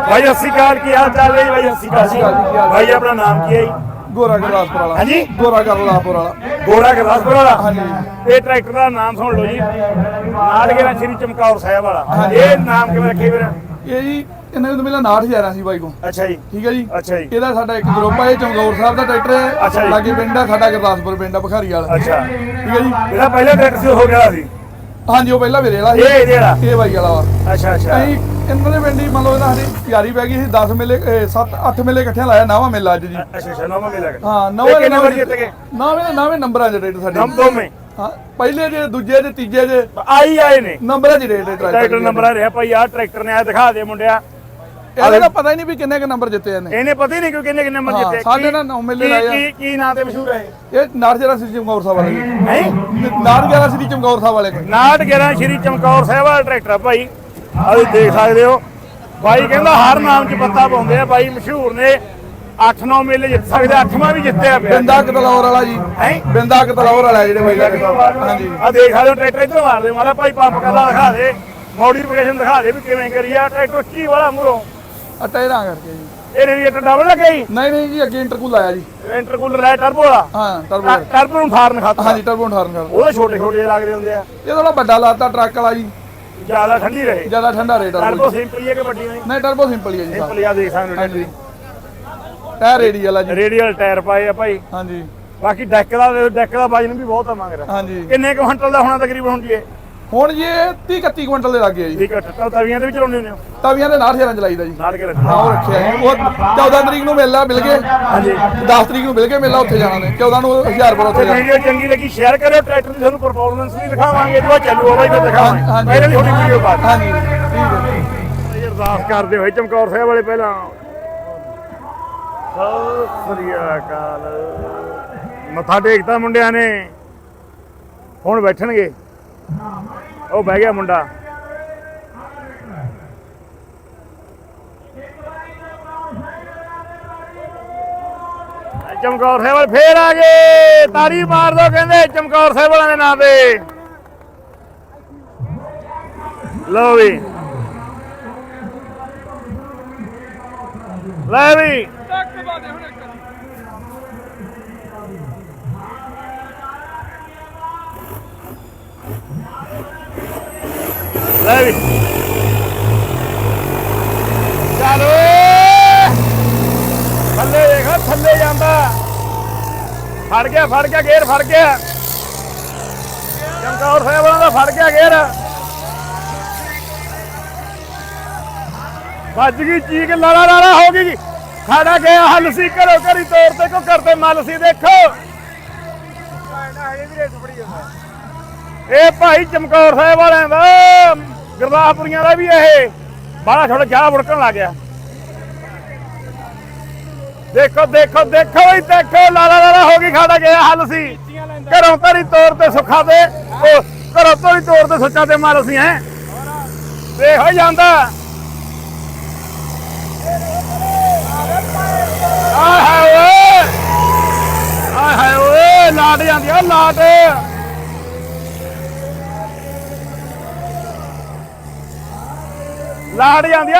ਭਾਈ ਸਤਿ ਸ਼੍ਰੀ ਅਕਾਲ ਕੀ ਹਾਲ ਚਾਲ ਹੈ ਜੀ? ਭਾਈ ਸਤਿ ਸ਼੍ਰੀ ਅਕਾਲ ਜੀ, ਭਾਈ ਆਪਣਾ ਨਾਮ ਕੀ ਹੈ ਜੀ? ਗੋਰਾ ਗੁਰਦਾਸਪੁਰ ਵਾਲਾ। ਹਾਂਜੀ? ਗੋਰਾ ਗੁਰਦਾਸਪੁਰ ਵਾਲਾ। ਗੋਰਾ ਗਰਦਾਸਪੁਰ ਵਾਲਾ? ਹਾਂਜੀ। ਇਹ ਟਰੈਕਟਰ ਦਾ ਨਾਮ ਸੁਣ ਲਓ ਜੀ। ਨਾਟਗੇਰਾ ਸ਼੍ਰੀ ਚਮਕੌਰ ਸਾਹਿਬ ਵਾਲਾ। ਇਹ ਨਾਮ ਕਿਵੇਂ ਰੱਖੇ ਵੀਰ ਇਹ ਜੀ ਇਹਨਾਂ ਨੂੰ ਮਿਲਿਆ 69000 ਸੀ ਬਾਈ ਕੋ ਅੱਛਾ ਜੀ। ਠੀਕ ਹੈ ਜੀ? ਅੱਛਾ ਜੀ। ਇਹਦਾ ਸਾਡਾ ਇੱਕ ਗਰੁੱਪ ਹੈ ਇਹ ਚਮਕੌਰ ਸਾਹਿਬ ਦਾ ਟਰੈਕਟਰ ਅੱਛਾ ਹੈ ਜੀ। ਲਾਗੇ ਪਿੰਡ ਹੈ ਸਾਡਾ ਗੁਰਦਾਸਪੁਰ ਪਿੰਡ ਆ ਬਖਾਰੀ ਵਾਲਾ। ਅੱਛਾ। ਠੀਕ ਹੈ ਜੀ? ਇਹਦਾ ਪਹਿਲਾ ਟਰੈਕਟਰ ਸੀ ਹੋ ਗਿਆ ਸੀ? ਹਾਂਜੀ ਉਹ ਪਹਿਲਾਂ ਮੇਰੇ ਵਾਲਾ ਸੀ। ਇਹ ਵਾਲਾ ਇਹ ਬਾਈ ਵਾਲਾ ਵਾ। ਅੱਛਾ ਅੱਛਾ। ਅਸੀਂ ਇਹਨਾਂ ਦੇ ਪਿੰਡ ਹੀ ਮੰਨ ਲਓ ਇਹਨਾਂ ਸਾਡੀ ਯਾਰੀ ਪੈ ਗਈ ਸੀ। 10 ਮੇਲੇ 7 8 ਮੇਲੇ ਇਕੱਠਿਆਂ ਲਾਇਆ ਨਾਵਾ ਮੇਲਾ ਅੱਜ ਜੀ। ਅੱਛਾ ਅੱਛਾ ਨੌਵਾਂ ਮਿਲ ਹਾਂ ਨਵੇਂ ਕਿੰਨੇ ਵਾਰ ਜਿੱਤ ਗਏ? ਨਵੇਂ ਨਵੇਂ ਨੰਬਰਾਂ ਦੇ ਰੇਟ ਸਾਡੇ। ਨੰਬ ਦੋਵੇਂ ਹਾਂ ਪਹਿਲੇ ਜੇ ਦੂਜੇ ਜੇ ਤੀਜੇ ਜੇ। ਆਈ ਆਏ ਨੇ। ਨੰਬਰਾਂ ਦੀ ਰੇਟ ਟਰੈਕਟਰ ਨੰਬਰ ਰਿਹਾ ਭਾਈ ਆਹ ਟਰੈਕਟਰ ਨੇ ਆ ਦਿਖਾ ਦੇ ਮੁੰਡਿਆ। ਇਹਦਾ ਤਾਂ ਪਤਾ ਹੀ ਨਹੀਂ ਵੀ ਕਿੰਨੇ ਕ ਨੰਬਰ ਜਿੱਤੇ ਇਹਨੇ। ਇਹਨੇ ਪਤਾ ਹੀ ਨਹੀਂ ਕਿ ਕਿੰਨੇ ਕਿੰਨੇ ਨੰਬਰ ਜਿੱਤੇ। ਸਾਡੇ ਨਾਲ ਨੌ ਮੇਲੇ ਕੀ- ਲਾਏ ਆ। ਕੀ ਕੀ ਨਾਂ ਤੇ ਮਸ਼ਹੂਰ ਹੈ? ਇਹ ਨਾਰਜਰਾ ਸ੍ਰੀ ਚਮਕੌਰ ਸਾਹਿਬ ਵਾਲੇ ਜੀ ਹੈ? ਨਾਰਜਰਾ ਸ੍ਰੀ ਚਮਕੌਰ ਸਾਹਿਬ ਵਾਲੇ। 911 ਸ਼੍ਰੀ ਚਮਕੌਰ ਸਾਹਿਬ ਵਾਲਾ ਟਰੈਕਟਰ ਆ ਭਾਈ। ਤੁਸੀਂ ਦੇਖ ਸਕਦੇ ਹੋ। ਬਾਈ ਕਹਿੰਦਾ ਹਰ ਨਾਮ 'ਚ ਪੱਤਾ ਪਾਉਂਦੇ ਆ। ਬਾਈ ਮਸ਼ਹੂਰ ਨੇ। 8-9 ਮੇਲੇ ਜਿੱਤ ਸਕਦੇ 8ਵਾਂ ਵੀ ਜਿੱਤਿਆ ਪਿਆ। ਬਿੰਦਾ ਕਤਲੌਰ ਵਾਲਾ ਜੀ। ਹੈ? ਬਿੰਦਾ ਕਤਲੌਰ ਵਾਲਾ ਜਿਹੜੇ ਬਾਈ ਹਾਂਜੀ। ਆ ਦੇਖ ਸਕਦੇ ਹੋ ਟਰੈਕਟਰ ਇੱਧਰ ਮਾਰਦੇ ਮਾਰਾ ਭਾਈ ਪੰਪ ਕਰਦਾ ਦਿਖਾ ਦੇ। ਮੋਡੀਫਿਕੇਸ਼ਨ ਦਿਖਾ ਦੇ ਵੀ ਕਿਵੇਂ ਕਰੀ ਆ ਟਰੈਕਟਰ ਕੀ ਵਾਲਾ ਮੂਰੋਂ ਅਟੈਰਾਂ ਕਰਕੇ ਜੀ। ਇਹ ਰੇਡੀਏਟਰ ਡਬਲ ਲੱਗਾ ਜੀ? ਨਹੀਂ ਨਹੀਂ ਜੀ ਅੱਗੇ ਇੰਟਰਕੂਲ ਆਇਆ ਜੀ। ਇੰਟਰਕੂਲਰ ਹੈ ਟਰਬੋ ਵਾਲਾ? ਹਾਂ ਟਰਬੋ ਟਰਬੋ ਨੂੰ ਫਾਰਨ ਖਾਤਾ ਹਾਂਜੀ ਟਰਬੋ ਠਾਰਨ ਕਰ ਉਹਦੇ ਛੋਟੇ ਛੋਟੇ ਜਿਹੇ ਲੱਗਦੇ ਹੁੰਦੇ ਆ। ਇਹ ਥੋੜਾ ਵੱਡਾ ਲਾਤਾ ਟਰੱਕ ਵਾਲਾ ਜੀ। ਜ਼ਿਆਦਾ ਠੰਡੀ ਰਹੇ। ਜ਼ਿਆਦਾ ਠੰਡਾ ਰੇਟ ਆ ਟਰਬੋ ਸਿੰਪਲ ਹੀ ਹੈ ਕਿ ਵੱਡੀ ਨਹੀਂ ਨਹੀਂ ਟਰਬੋ ਸਿੰਪਲ ਹੀ ਹੈ ਜੀ ਸਿੰਪਲ ਆ ਦੇਖ ਸਕਦੇ ਹੋ ਹਾਂਜੀ। ਟਾਇਰ ਰੇਡੀ ਵਾਲਾ ਜੀ। ਰੇਡੀਅਲ ਟਾਇਰ ਪਾਏ ਆ ਭਾਈ। ਹਾਂਜੀ। ਬਾਕੀ ਡੈਕ ਦਾ ਡੈਕ ਦਾ ਵਜਨ ਵੀ ਬਹੁਤ ਆ ਮੰਗ ਰਿਹਾ। ਹਾਂਜੀ। ਕਿੰਨੇ ਕੁ ਕੁਇੰਟਲ ਦਾ ਹੋਣਾ ਤਕਰੀਬਨ ਜੀ ਇਹ ਹੁਣ ਜੀ ਇਹ 30 31 ਕੁਇੰਟਲ ਦੇ ਲੱਗੇ ਆ ਜੀ। ਠੀਕ ਹੈ ਤਾਂ ਤਵੀਆਂ ਤੇ ਵੀ ਚਲਾਉਂਦੇ ਹੁੰਦੇ ਹੋ? ਤਵੀਆਂ ਦੇ ਨਾਲ ਸ਼ੇਰਾਂ ਚਲਾਈਦਾ ਜੀ। ਨਾਲ ਕੇ ਹਾਂ ਰੱਖਣਾ ਉਹ ਰੱਖਿਆ ਜੀ। ਉਹ 14 ਤਰੀਕ ਨੂੰ ਮੇਲਾ ਮਿਲ ਗਏ ਹਾਂਜੀ। 10 ਤਰੀਕ ਨੂੰ ਮਿਲ ਗਏ ਮੇਲਾ ਉੱਥੇ ਜਾਣਾ ਨੇ। 14 ਨੂੰ ਹੁਸ਼ਿਆਰਪੁਰ ਉੱਥੇ ਜਾਣਾ। ਵੀਡੀਓ ਚੰਗੀ ਲੱਗੀ ਸ਼ੇਅਰ ਕਰਿਓ ਟਰੈਕਟਰ ਦੀ ਤੁਹਾਨੂੰ ਪਰਫਾਰਮੈਂਸ ਵੀ ਦਿਖਾਵਾਂਗੇ। ਇਹਦੇ ਬਾਅਦ ਚੱਲੂ ਬਾਈ ਤੇ ਦਿਖਾਵਾਂਗੇ। ਪਹਿਲਾਂ ਦੀ ਥੋੜੀ ਵੀਡੀਓ ਦਿਓ। ਹਾਂਜੀ ਠੀਕ ਹੈ ਇਹ ਅਰਦਾਸ ਕਰਦੇ ਹੋਏ ਚਮਕੌਰ ਸਾਹਿਬ ਵਾਲੇ ਪਹਿਲਾਂ। ਸਤਿ ਸ੍ਰੀ ਅਕਾਲ। ਮੱਥਾ ਟੇਕਤਾ ਮੁੰਡਿਆਂ ਨੇ। ਹੁਣ ਬੈਠਣਗੇ। ਉਹ ਬਹਿ ਗਿਆ ਮੁੰਡਾ। ਚਮਕੌਰ ਸਾਹਿਬ ਵਾਲੇ ਫੇਰ ਆ ਗਏ। ਤਾਰੀ ਮਾਰ ਦੋ ਕਹਿੰਦੇ, ਚਮਕੌਰ ਸਾਹਿਬ ਵਾਲਿਆਂ ਦੇ ਨਾਂ ਤੇ। ਲਓ ਵੀ। ਲੈ ਵੀ। ਲੈ ਵੀ ਚੱਲ ਓਏ ਥੱਲੇ ਦੇਖ ਥੱਲੇ ਜਾਂਦਾ। ਫੜ ਗਿਆ ਫੜ ਗਿਆ ਗੇਰ ਫੜ ਗਿਆ। ਚਮਕੌਰ ਸਾਹਿਬ ਦਾ ਫੜ ਗਿਆ ਗੇਰ। ਵੱਜ ਗਈ ਚੀਕ ਲਾਲਾ ਲਾਲਾ ਹੋ ਗਈ। ਸਾਡਾ ਗਿਆ ਹੱਲ ਸੀ ਘਰੋ ਘਰੀ ਤੋਰ ਤੇ ਕੋ ਕਰਦੇ ਮੱਲ ਸੀ ਦੇਖੋ। ਇਹ ਭਾਈ ਚਮਕੌਰ ਸਾਹਿਬ ਵਾਲਿਆਂ ਦਾ। ਗੁਰਦਾਸਪੁਰੀਆਂ ਦਾ ਵੀ ਇਹ ਬਾਹਲਾ ਥੋੜਾ ਜਾ ਵੜਕਣ ਲੱਗ ਗਿਆ। ਦੇਖੋ ਦੇਖੋ ਦੇਖੋ ਵੀ ਦੇਖੋ, ਲਾਲਾ ਲਾਲਾ ਹੋ ਗਈ ਖਾੜਾ ਗਿਆ ਹੱਲ ਸੀ। ਘਰੋਂ ਘਰੀ ਤੋਰ ਤੇ ਸੁੱਖਾ ਦੇ ਉਹ ਘਰੋਂ ਘਰੀ ਤੋਰ ਤੇ ਸੁੱਚਾ ਤੇ ਮਾਰ ਅਸੀਂ, ਹੈ। ਦੇਖੋ ਜਾਂਦਾ। ਆਏ ਹਾਏ ਓਏ। ਆਏ ਹਾਏ ਓਏ, ਲਾਟ ਜਾਂਦੀ ਆ, ਲਾਟ। ਲਾਟ ਜਾਂਦੀ ਆ